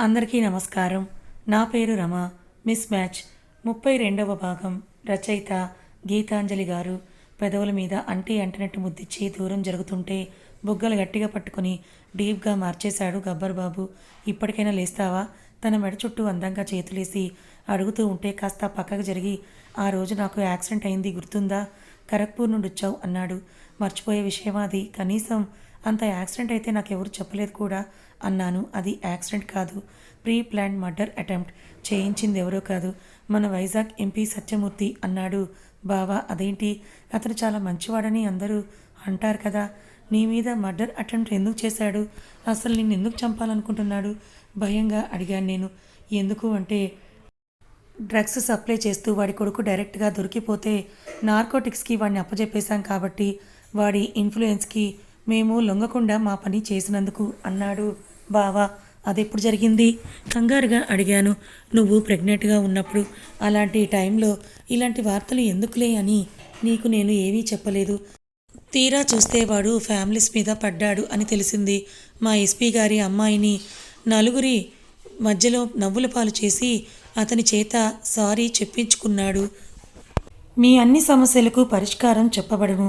అందరికీ నమస్కారం. నా పేరు రమ. మిస్ మ్యాచ్ ముప్పై రెండవ భాగం రచయిత గీతాంజలి గారు పెదవుల మీద అంటి అంటినట్టు ముద్దిచ్చి దూరం జరుగుతుంటే బుగ్గలు గట్టిగా పట్టుకుని డీప్గా మార్చేశాడు గబ్బర్ బాబు ఇప్పటికైనా లేస్తావా? తన మెడ చుట్టూ అందంగా చేతులేసి అడుగుతూ ఉంటే కాస్త పక్కకు జరిగి ఆ రోజు నాకు యాక్సిడెంట్ అయింది గుర్తుందా? ఖరగ్పూర్ నుండి వచ్చావు అన్నాడు. మర్చిపోయే విషయం అది? కనీసం అంత యాక్సిడెంట్ అయితే నాకెవరు చెప్పలేదు కూడా అన్నాను. అది యాక్సిడెంట్ కాదు. ప్రీ ప్లాన్ మర్డర్ అటెంప్ట్ చేయించింది ఎవరో కాదు. మన వైజాగ్ ఎంపీ సత్యమూర్తి అన్నాడు. బావా అదేంటి? అతను చాలా మంచివాడని అందరూ అంటారు కదా. నీ మీద మర్డర్ అటెంప్ట్ ఎందుకు చేశాడు? అసలు నిన్ను ఎందుకు చంపాలనుకుంటున్నాడు? భయంగా అడిగాను నేను. ఎందుకు అంటే డ్రగ్స్ సప్లై చేస్తూ వాడి కొడుకు డైరెక్ట్గా దొరికిపోతే నార్కోటిక్స్కి వాడిని అప్పజెప్పేశాం కాబట్టి వాడి ఇన్ఫ్లుయెన్స్కి మేము లొంగకుండా మా పని చేసినందుకు అన్నాడు. బావా అదెప్పుడు జరిగింది? కంగారుగా అడిగాను. నువ్వు ప్రెగ్నెంట్గా ఉన్నప్పుడు అలాంటి టైంలో ఇలాంటి వార్తలు ఎందుకులే అని నీకు నేను ఏమీ చెప్పలేదు. తీరా చూస్తే వాడు ఫ్యామిలీస్ మీద పడ్డాడు అని తెలిసింది. మా ఎస్పీ గారి అమ్మాయిని నలుగురి మధ్యలో నవ్వుల పాలు చేసి అతని చేత సారీ చెప్పించుకున్నాడు. మీ అన్ని సమస్యలకు పరిష్కారం చెప్పబడము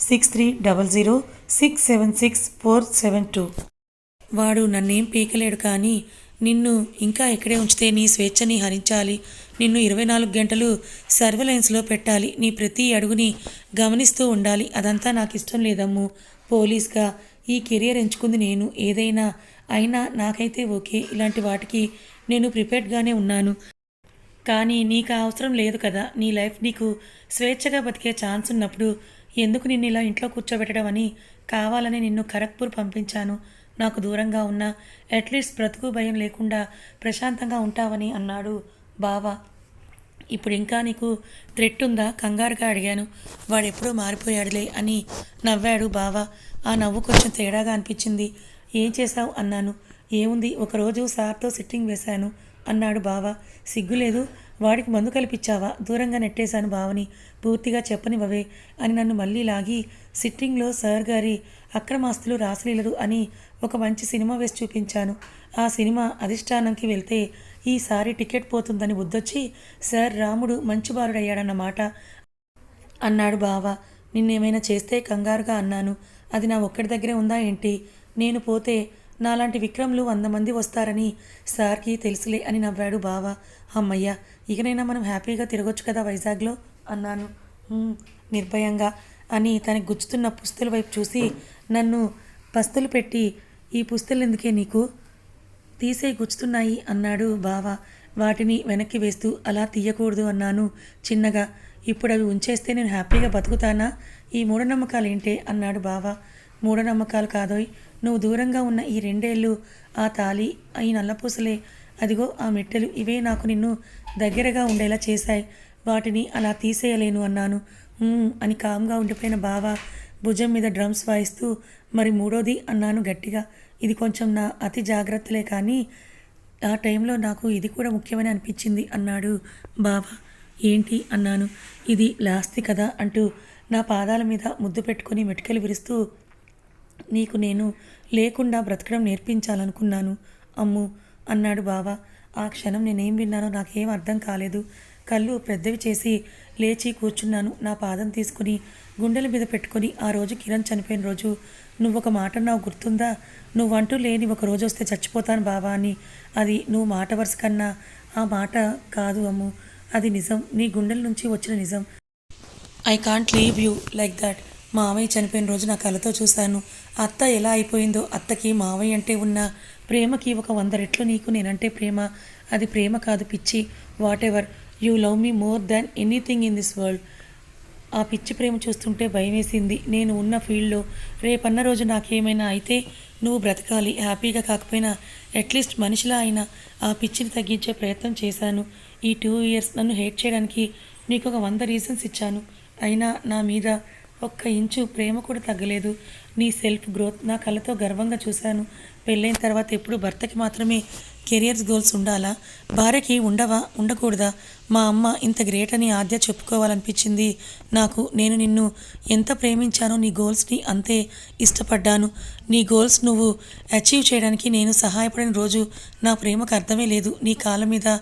six three double zero six seven six four seven two. వాడు నన్నేం పీకలేడు కానీ నిన్ను ఇంకా ఇక్కడే ఉంచితే నీ స్వేచ్ఛని హరించాలి. నిన్ను ఇరవై నాలుగు గంటలు సర్వలెన్స్లో పెట్టాలి. నీ ప్రతి అడుగుని గమనిస్తూ ఉండాలి. అదంతా నాకు ఇష్టం లేదమ్ము. పోలీస్గా ఈ కెరియర్ ఎంచుకుంది నేను. ఏదైనా అయినా నాకైతే ఓకే. ఇలాంటి వాటికి నేను ప్రిపేర్డ్గానే ఉన్నాను. కానీ నీకు అవసరం లేదు కదా. నీ లైఫ్ నీకు స్వేచ్ఛగా బతికే ఛాన్స్ ఉన్నప్పుడు ఎందుకు నిన్ను ఇలా ఇంట్లో కూర్చోబెట్టడం అని కావాలని నిన్ను ఖరగ్పూర్ పంపించాను. నాకు దూరంగా ఉన్న అట్లీస్ట్ బ్రతుకు భయం లేకుండా ప్రశాంతంగా ఉంటావని అన్నాడు బావా. ఇప్పుడు ఇంకా నీకు థ్రెట్ ఉందా కంగారుగా అడిగాను. వాడు ఎప్పుడూ మారిపోయాడులే అని నవ్వాడు బావా. ఆ నవ్వు కొంచెం తేడాగా అనిపించింది. ఏం చేశావు? అన్నాను. ఏముంది ఒకరోజు సార్తో సిట్టింగ్ వేశాను అన్నాడు బావా. సిగ్గులేదు వాడికి మందు కల్పించావా దూరంగా నెట్టేశాను బావని పూర్తిగా చెప్పనివ్వవే అని నన్ను మళ్ళీ లాగి సిట్టింగ్లో సార్ గారి అక్రమాస్తులు రాసలీలరు అని ఒక మంచి సినిమా వేసి చూపించాను. ఆ సినిమా అధిష్టానంకి వెళ్తే ఈసారి టికెట్ పోతుందని బుద్ధొచ్చి సార్ రాముడు మంచిబారుడయ్యాడన్నమాట అన్నాడు బావ. నిన్నేమైనా చేస్తే కంగారుగా అన్నాను. అది నా ఒక్కడి దగ్గరే ఉందా ఏంటి? నేను పోతే నాలాంటి విక్రమ్లు వంద మంది వస్తారని సార్కి తెలుసులే అని నవ్వాడు బావ. అమ్మయ్య ఇకనైనా మనం హ్యాపీగా తిరగొచ్చు కదా వైజాగ్లో? అన్నాను. నిర్భయంగా. అని తనకి గుచ్చుతున్న పుస్తుల వైపు చూసి నన్ను పస్తులు పెట్టి ఈ పుస్తులు ఎందుకే నీకు? తీసే గుచ్చుతున్నాయి అన్నాడు బావ. వాటిని వెనక్కి వేస్తూ అలా తీయకూడదు అన్నాను చిన్నగా. ఇప్పుడు అవి ఉంచేస్తే నేను హ్యాపీగా బతుకుతానా? ఈ మూఢనమ్మకాలు ఏంటే అన్నాడు బావ. మూఢనమ్మకాలు కాదోయ్. నువ్వు దూరంగా ఉన్న ఈ రెండేళ్ళు ఆ తాలి ఈ నల్లపూసలే. అదిగో ఆ మెట్టెలు ఇవే నాకు నిన్ను దగ్గరగా ఉండేలా చేశాయి. వాటిని అలా తీసేయలేను అన్నాను. అని కామ్గా ఉండిపోయిన బావ భుజం మీద డ్రమ్స్ వాయిస్తూ మరి మూడోది అన్నాను గట్టిగా. ఇది కొంచెం నా అతి జాగ్రత్తలే కానీ ఆ టైంలో నాకు ఇది కూడా ముఖ్యమని అనిపించింది అన్నాడు బావ. ఏంటి అన్నాను. ఇది లాస్తి కదా అంటూ నా పాదాల మీద ముద్దు పెట్టుకొని మెటికలు విరుస్తూ నీకు నేను లేకుండా బ్రతకడం నేర్పించాలనుకున్నాను. అమ్ము అన్నాడు బావ. ఆ క్షణం నేనేం విన్నానో నాకేం అర్థం కాలేదు. కళ్ళు పెద్దవి చేసి లేచి కూర్చున్నాను. నా పాదం తీసుకుని గుండెల మీద పెట్టుకొని ఆ రోజు కిరణ్ చనిపోయిన రోజు. నువ్వు ఒక మాట అన్నావు గుర్తుందా? నువ్వంటూ లేని ఒక రోజు వస్తే చచ్చిపోతాను బావా అని. అది నువ్వు మాట వరుస కన్నా ఆ మాట కాదు అమ్ము. అది నిజం. నీ గుండెల నుంచి వచ్చిన నిజం. I can't leave you like that మావయ్య చనిపోయిన రోజు నా కళ్ళతో చూశాను. అత్త ఎలా అయిపోయిందో అత్తకి మావయ్య అంటే ఉన్న ప్రేమకి ఒక వంద రెట్లు నీకు నేనంటే ప్రేమ. అది ప్రేమ కాదు పిచ్చి. Whatever you love me more than anything in this world ఆ పిచ్చి ప్రేమ చూస్తుంటే భయం వేసింది నేను ఉన్న ఫీల్డ్లో రేపన్న రోజు నాకేమైనా అయితే నువ్వు బ్రతకాలి. హ్యాపీగా కాకపోయినా అట్లీస్ట్ మనిషిలా అయినా ఆ పిచ్చిని తగ్గించే ప్రయత్నం చేశాను. ఈ టూ ఇయర్స్ నన్ను హేట్ చేయడానికి నీకు ఒక వంద రీజన్స్ ఇచ్చాను. అయినా నా మీద ఒక్క ఇంచు ప్రేమ కూడా తగ్గలేదు. నీ సెల్ఫ్ గ్రోత్ నా కళ్ళతో గర్వంగా చూశాను. పెళ్ళైన తర్వాత ఎప్పుడు భర్తకి మాత్రమే కెరియర్స్ గోల్స్ ఉండాలా? భార్యకి ఉండవా? ఉండకూడదా? మా అమ్మ ఇంత గ్రేట్ అని ఆద్య చెప్పుకోవాలనిపించింది. నాకు నేను నిన్ను ఎంత ప్రేమించానో నీ గోల్స్ని అంతే ఇష్టపడ్డాను. నీ గోల్స్ నువ్వు అచీవ్ చేయడానికి నేను సహాయపడిన రోజు నా ప్రేమకు అర్థమే లేదు. నీ కాళ్ళ మీద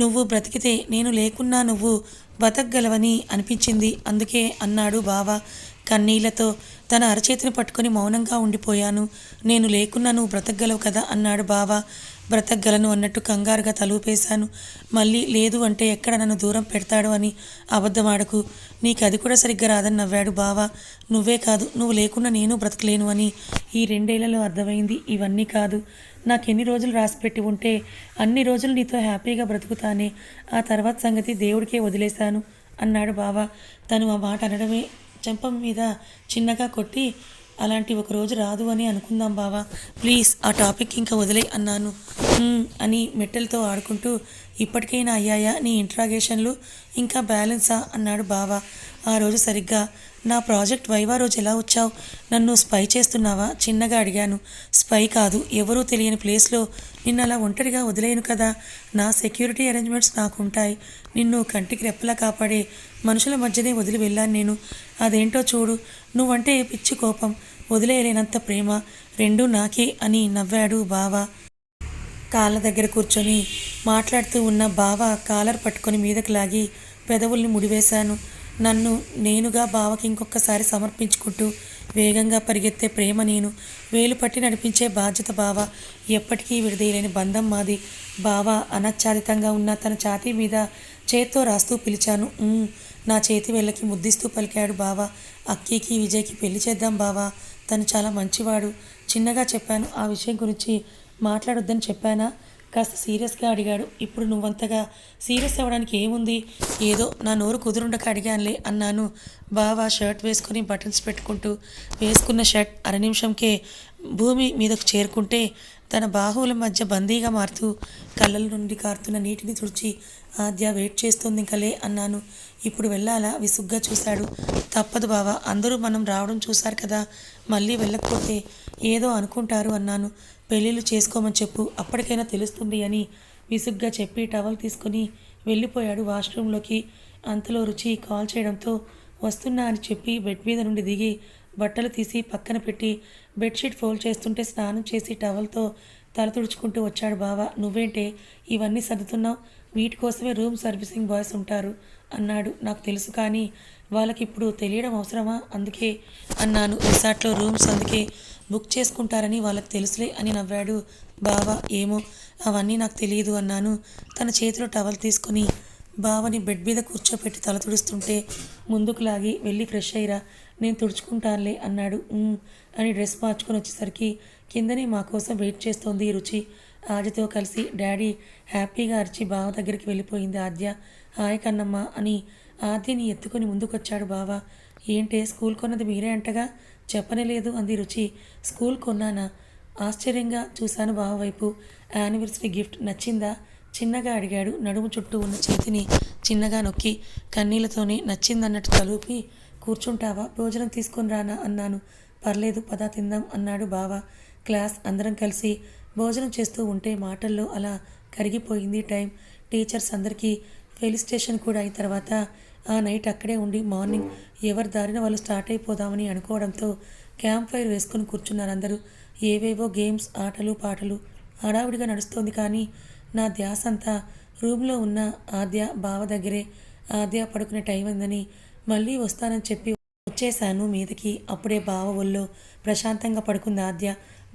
నువ్వు బ్రతికితే నేను లేకున్నా నువ్వు బతకగలవని అనిపించింది. అందుకే అన్నాడు బావ. కన్నీళ్ళతో తన అరచేతిని పట్టుకొని మౌనంగా ఉండిపోయాను. నేను లేకున్నా నువ్వు బ్రతకగలవు కదా అన్నాడు బావ. బ్రతకగలను అన్నట్టు కంగారుగా తలుపేశాను. మళ్ళీ లేదు అంటే ఎక్కడ నన్ను దూరం పెడతాడు అని అబద్ధమాడకు. నీకు అది కూడా సరిగ్గా రాదని నవ్వాడు బావా. నువ్వే కాదు నువ్వు లేకుండా నేను బ్రతకలేను అని. ఈ రెండేళ్ళలో అర్థమైంది ఇవన్నీ కాదు. నాకు ఎన్ని రోజులు రాసిపెట్టి ఉంటే అన్ని రోజులు నీతో హ్యాపీగా బ్రతుకుతానే. ఆ తర్వాత సంగతి దేవుడికే వదిలేశాను అన్నాడు బావా. తను ఆ మాట అనడమే చెంపం మీద చిన్నగా కొట్టి అలాంటి ఒక రోజు రాదు అని అనుకుందాం బావా. ప్లీజ్ ఆ టాపిక్ ఇంకా వదిలే అన్నాను. అని మెట్టెలతో ఆడుకుంటూ ఇప్పటికైనా అయ్యాయా నీ ఇంట్రాగేషన్లు? ఇంకా బ్యాలెన్సా? అన్నాడు బావ. ఆ రోజు సరిగ్గా. నా ప్రాజెక్ట్ వైవా రోజు ఎలా వచ్చావు? నన్ను స్పై చేస్తున్నావా? చిన్నగా అడిగాను. స్పై కాదు ఎవరూ తెలియని ప్లేస్లో. నిన్ను అలా ఒంటరిగా వదిలేను కదా. నా సెక్యూరిటీ అరేంజ్మెంట్స్ నాకు ఉంటాయి నిన్ను కంటికి రెప్పలా కాపాడే మనుషుల మధ్యనే వదిలి వెళ్ళాను నేను. అదేంటో చూడు. నువ్వంటే పిచ్చి కోపం. వదిలేయలేనంత ప్రేమ. రెండూ నాకే అని నవ్వాడు బావ. కాళ్ళ దగ్గర కూర్చొని మాట్లాడుతూ ఉన్న బావ కాలర్ పట్టుకొని మీదకి లాగి పెదవుల్ని ముడివేశాను. నన్ను నేనుగా బావకి ఇంకొకసారి సమర్పించుకుంటూ వేగంగా పరిగెత్తే ప్రేమ నేను. వేలు పట్టి నడిపించే బాధ్యత బావ. ఎప్పటికీ విడదీయలేని బంధం మాది. బావ అనచ్ఛాదితంగా ఉన్న తన ఛాతీ మీద చేత్తో రాస్తూ పిలిచాను. నా చేతి వెళ్ళకి ముద్దిస్తూ పలికాడు బావ. అక్కీకి విజయ్కి పెళ్ళి చేద్దాం బావా. తను చాలా మంచివాడు. చిన్నగా చెప్పాను ఆ విషయం గురించి మాట్లాడొద్దని చెప్పానా? కాస్త సీరియస్గా అడిగాడు. ఇప్పుడు నువ్వంతగా సీరియస్ అవ్వడానికి ఏముంది? ఏదో నా నోరు కుదురుండక అడిగానులే అన్నాను. బావ షర్ట్ వేసుకొని బటన్స్ పెట్టుకుంటూ వేసుకున్న షర్ట్ అర నిమిషంకే భూమి మీదకు చేరుకుంటే తన బాహువుల మధ్య బందీగా మారుతూ కళ్ళల నుండి కారుతున్న నీటిని తుడిచి ఆద్య వెయిట్ చేస్తుంది కలే అన్నాను. ఇప్పుడు వెళ్ళాలా? విసుగ్గా చూశాడు. తప్పదు బావ అందరూ మనం రావడం చూశారు కదా మళ్ళీ వెళ్ళకపోతే ఏదో అనుకుంటారు అన్నాను. పెళ్ళిళ్ళు చేసుకోమని చెప్పు అప్పటికైనా తెలుస్తుంది అని విసుగ్గా చెప్పి టవల్ తీసుకొని వెళ్ళిపోయాడు వాష్రూంలోకి అంతలో రుచి కాల్ చేయడంతో వస్తున్నా అని చెప్పి బెడ్ మీద నుండి దిగి బట్టలు తీసి పక్కన పెట్టి బెడ్షీట్ ఫోల్డ్ చేస్తుంటే స్నానం చేసి టవల్తో తల తుడుచుకుంటూ వచ్చాడు బావ. నువ్వేంటే? ఇవన్నీ సర్దుతున్నావు? వీటి కోసమే రూమ్ సర్వీసింగ్ బాయ్స్ ఉంటారు అన్నాడు. నాకు తెలుసు కానీ వాళ్ళకి ఇప్పుడు తెలియడం అవసరమా? అందుకే అన్నాను. రిసార్ట్లో రూమ్స్ అందుకే బుక్ చేసుకుంటారని వాళ్ళకి తెలుసులే అని నవ్వాడు బావ. ఏమో? అవన్నీ నాకు తెలియదు అన్నాను. తన చేతిలో టవల్ తీసుకుని బావని బెడ్ మీద కూర్చోపెట్టి తల తుడుస్తుంటే ముందుకు లాగి వెళ్ళి ఫ్రెష్ అయ్యిరా. నేను తుడుచుకుంటానులే అన్నాడు. అని డ్రెస్ మార్చుకొని వచ్చేసరికి కిందనే మా కోసం వెయిట్ చేస్తోంది రుచి. ఆద్యతో కలిసి డాడీ హ్యాపీగా అరిచి బావ దగ్గరికి వెళ్ళిపోయింది ఆద్య. హాయ్ కన్నమ్మ అని ఆద్యని ఎత్తుకొని ముందుకొచ్చాడు బావ. ఏంటే స్కూల్ కొన్నది మీరే అంటగా? చెప్పనేలేదు అంది రుచి. స్కూల్ కొన్నానా? ఆశ్చర్యంగా చూశాను బావ వైపు. యానివర్సరీ గిఫ్ట్ నచ్చిందా? చిన్నగా అడిగాడు. నడుము చుట్టూ ఉన్న చేతిని చిన్నగా నొక్కి కన్నీళ్ళతోనే నచ్చిందన్నట్టు తలూపి కూర్చుంటావా? భోజనం తీసుకొని రానా? అన్నాను. పర్లేదు పదా తిందాం అన్నాడు బావ. క్లాస్ అందరం కలిసి భోజనం చేస్తూ ఉంటే మాటల్లో అలా కరిగిపోయింది టైం. టీచర్స్ అందరికీ ఫెలిస్టేషన్ కూడా అయిన తర్వాత ఆ నైట్ అక్కడే ఉండి మార్నింగ్ ఎవరి దారిన వాళ్ళు స్టార్ట్ అయిపోదామని అనుకోవడంతో క్యాంప్ ఫైర్ వేసుకొని కూర్చున్నారు అందరూ. ఏవేవో గేమ్స్ ఆటలు పాటలు హడావుడిగా నడుస్తోంది కానీ నా ధ్యాస అంతా రూమ్లో ఉన్న ఆద్య బావ దగ్గరే. ఆద్య పడుకునే టైం అయిందని మళ్ళీ వస్తానని చెప్పి వచ్చేశాను మీదకి. అప్పుడే బావ ఒళ్ళో ప్రశాంతంగా పడుకుంది ఆద్య.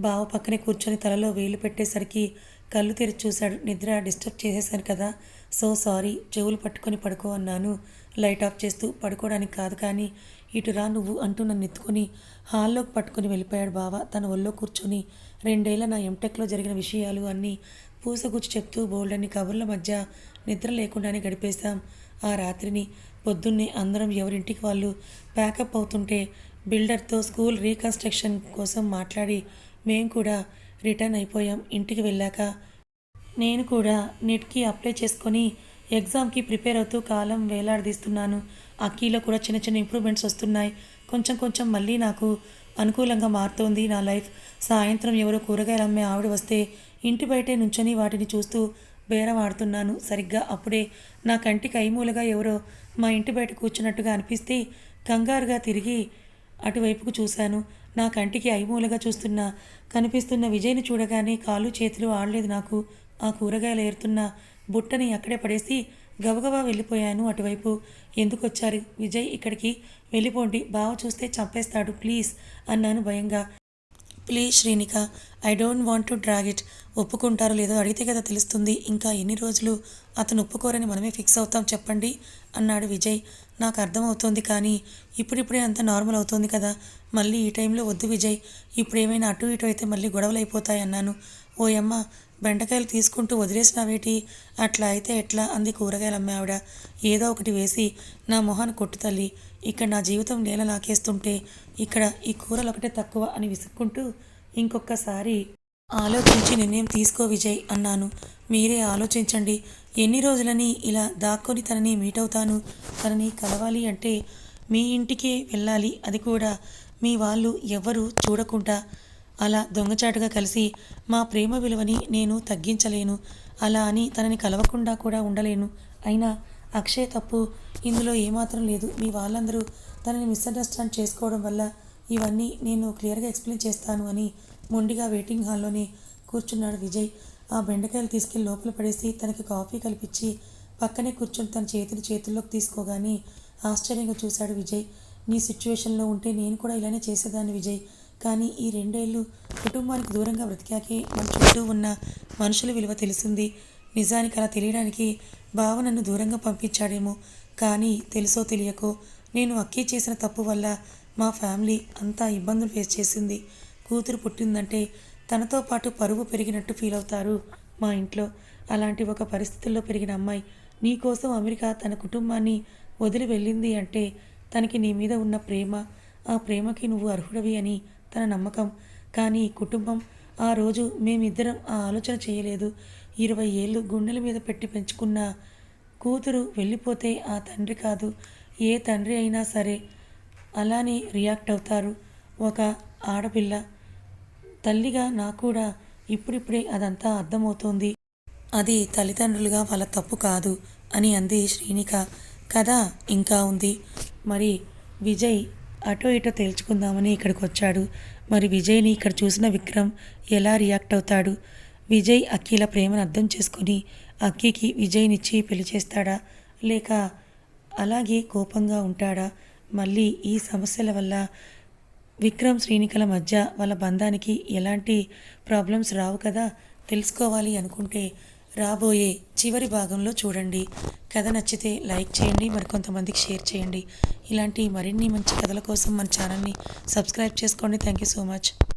బావ పక్కనే కూర్చొని తలలో వేలు పెట్టేసరికి కళ్ళు తెరిచి చూశాడు. నిద్ర డిస్టర్బ్ చేసేశాను కదా. సో సారీ చెవులు పట్టుకొని పడుకో అన్నాను. లైట్ ఆఫ్ చేస్తూ పడుకోవడానికి కాదు కానీ ఇటు రా నువ్వు అంటూ నన్ను ఎత్తుకొని హాల్లోకి పట్టుకొని వెళ్ళిపోయాడు బావ. తన ఒళ్ళో కూర్చొని రెండేళ్ళ నా ఎంటెక్లో జరిగిన విషయాలు అన్నీ పూసగుచ్చి చెప్తూ బోల్డన్ని కబుర్ల మధ్య నిద్ర లేకుండానే గడిపేశాం. ఆ రాత్రిని పొద్దున్నే అందరం ఎవరింటికి వాళ్ళు ప్యాకప్ అవుతుంటే బిల్డర్తో స్కూల్ రీకన్స్ట్రక్షన్ కోసం మాట్లాడి మేము కూడా రిటర్న్ అయిపోయాం ఇంటికి వెళ్ళాక. నేను కూడా నెట్కి అప్లై చేసుకొని ఎగ్జామ్కి ప్రిపేర్ అవుతూ కాలం వేలాడదీస్తున్నాను. అక్కీలో కూడా చిన్న చిన్న ఇంప్రూవ్మెంట్స్ వస్తున్నాయి. కొంచెం కొంచెం మళ్ళీ నాకు అనుకూలంగా మారుతోంది నా లైఫ్. సాయంత్రం ఎవరో కూరగాయలు అమ్మే ఆవిడ వస్తే ఇంటి బయటే నుంచొని వాటిని చూస్తూ బేరం ఆడుతున్నాను సరిగ్గా అప్పుడే నా కంటికి ఐమూలగా ఎవరో మా ఇంటి బయట కూర్చున్నట్టుగా అనిపిస్తే కంగారుగా తిరిగి అటువైపుకు చూశాను. నా కంటికి ఐమూలగా చూస్తున్న కనిపిస్తున్న విజయ్ని చూడగానే కాళ్ళు చేతులు ఆడలేదు నాకు. ఆ కూరగాయలు ఏరుతున్న బుట్టని అక్కడే పడేసి గబగబా వెళ్ళిపోయాను అటువైపు. ఎందుకు వచ్చారు విజయ్ ఇక్కడికి వెళ్ళిపోండి. బావ చూస్తే చంపేస్తాడు. ప్లీజ్ అన్నాను భయంగా. Please Srinika I don't want to drag it ఒప్పుకుంటారో లేదో అడిగితే కదా తెలుస్తుంది. ఇంకా ఎన్ని రోజులు అతను ఒప్పుకోరని మనమే ఫిక్స్ అవుతాం చెప్పండి అన్నాడు విజయ్. నాకు అర్థమవుతోంది కానీ ఇప్పుడిప్పుడే అంత నార్మల్ అవుతోంది కదా. మళ్ళీ ఈ టైంలో వద్దు విజయ్. ఇప్పుడు ఏమైనా అటు ఇటు అయితే మళ్ళీ గొడవలు అయిపోతాయి అన్నాను. ఓయమ్మ బెండకాయలు తీసుకుంటూ వదిలేసినావేటి? అట్లా అయితే ఎట్లా? అంది కూరగాయలు అమ్మే ఆవిడ. ఏదో ఒకటి వేసి నా మొహాన్ని కొట్టు తల్లి. ఇక్కడ నా జీవితం నేల లాకేస్తుంటే ఇక్కడ ఈ కూరలు ఒకటే తక్కువ అని విసుక్కుంటూ ఇంకొకసారి ఆలోచించి నిర్ణయం తీసుకో విజయ్ అన్నాను. మీరే ఆలోచించండి. ఎన్ని రోజులని ఇలా దాక్కొని తనని మీట్ అవుతాను తనని కలవాలి అంటే మీ ఇంటికే వెళ్ళాలి. అది కూడా మీ వాళ్ళు ఎవ్వరూ చూడకుండా. అలా దొంగచాటుగా కలిసి మా ప్రేమ విలువని నేను తగ్గించలేను. అలా అని తనని కలవకుండా కూడా ఉండలేను. అయినా అక్షయ్ తప్పు. ఇందులో ఏమాత్రం లేదు. మీ వాళ్ళందరూ తనని మిస్అండర్స్టాండ్ చేసుకోవడం వల్ల ఇవన్నీ నేను క్లియర్గా ఎక్స్ప్లెయిన్ చేస్తాను అని మొండిగా వెయిటింగ్ హాల్లోనే కూర్చున్నాడు విజయ్. ఆ బెండకాయలు తీసుకెళ్ళి లోపల పడేసి తనకి కాఫీ కల్పించి పక్కనే కూర్చొని తన చేతిని చేతుల్లోకి తీసుకోగానే ఆశ్చర్యంగా చూశాడు విజయ్. నీ సిచ్యువేషన్లో ఉంటే నేను కూడా ఇలానే చేసేదాన్ని విజయ్. కానీ ఈ రెండేళ్ళు కుటుంబానికి దూరంగా బ్రతికాకే మన చుట్టూ ఉన్న మనుషుల విలువ తెలిసింది. నిజానికి అలా తెలియడానికి బావ నన్ను దూరంగా పంపించాడేమో. కానీ తెలుసో తెలియకో నేను అక్కీ చేసిన తప్పు వల్ల మా ఫ్యామిలీ అంతా ఇబ్బందులు ఫేస్ చేసింది. కూతురు పుట్టిందంటే తనతో పాటు పరువు పెరిగినట్టు ఫీల్ అవుతారు మా ఇంట్లో. అలాంటి ఒక పరిస్థితుల్లో పెరిగిన అమ్మాయి నీకోసం అమెరికా తన కుటుంబాన్ని వదిలి వెళ్ళింది అంటే తనకి నీ మీద ఉన్న ప్రేమ ఆ ప్రేమకి నువ్వు అర్హుడవి అని తన నమ్మకం. కానీ కుటుంబం ఆ రోజు మేమిద్దరం ఆ ఆలోచన చేయలేదు. ఇరవై ఏళ్ళు గుండెల మీద పెట్టి పెంచుకున్న కూతురు వెళ్ళిపోతే ఆ తండ్రి కాదు ఏ తండ్రి అయినా సరే అలానే రియాక్ట్ అవుతారు. ఒక ఆడపిల్ల తల్లిగా నాకు కూడా ఇప్పుడిప్పుడే అదంతా అర్థమవుతోంది. అది తల్లిదండ్రులుగా వాళ్ళ తప్పు కాదు అని అంది శ్రీనిక. కథ ఇంకా ఉంది. మరి విజయ్ అటో ఇటో తేల్చుకుందామని ఇక్కడికి వచ్చాడు మరి విజయ్ని ఇక్కడ చూసిన విక్రమ్ ఎలా రియాక్ట్ అవుతాడు? విజయ్ అక్కీల ప్రేమను అర్థం చేసుకొని అక్కీకి విజయ్నిచ్చి పెళ్ళి చేస్తాడా? లేక అలాగే కోపంగా ఉంటాడా? మళ్ళీ ఈ సమస్యల వల్ల విక్రమ్ శ్రీనికల మధ్య వాళ్ళ బంధానికి ఎలాంటి ప్రాబ్లమ్స్ రావు కదా? తెలుసుకోవాలి అనుకుంటే రాబోయే చివరి భాగంలో చూడండి. కథ నచ్చితే లైక్ చేయండి మరికొంతమందికి షేర్ చేయండి. ఇలాంటి మరిన్ని మంచి కథల కోసం మన ఛానల్ని సబ్స్క్రైబ్ చేసుకోండి. Thank you so much.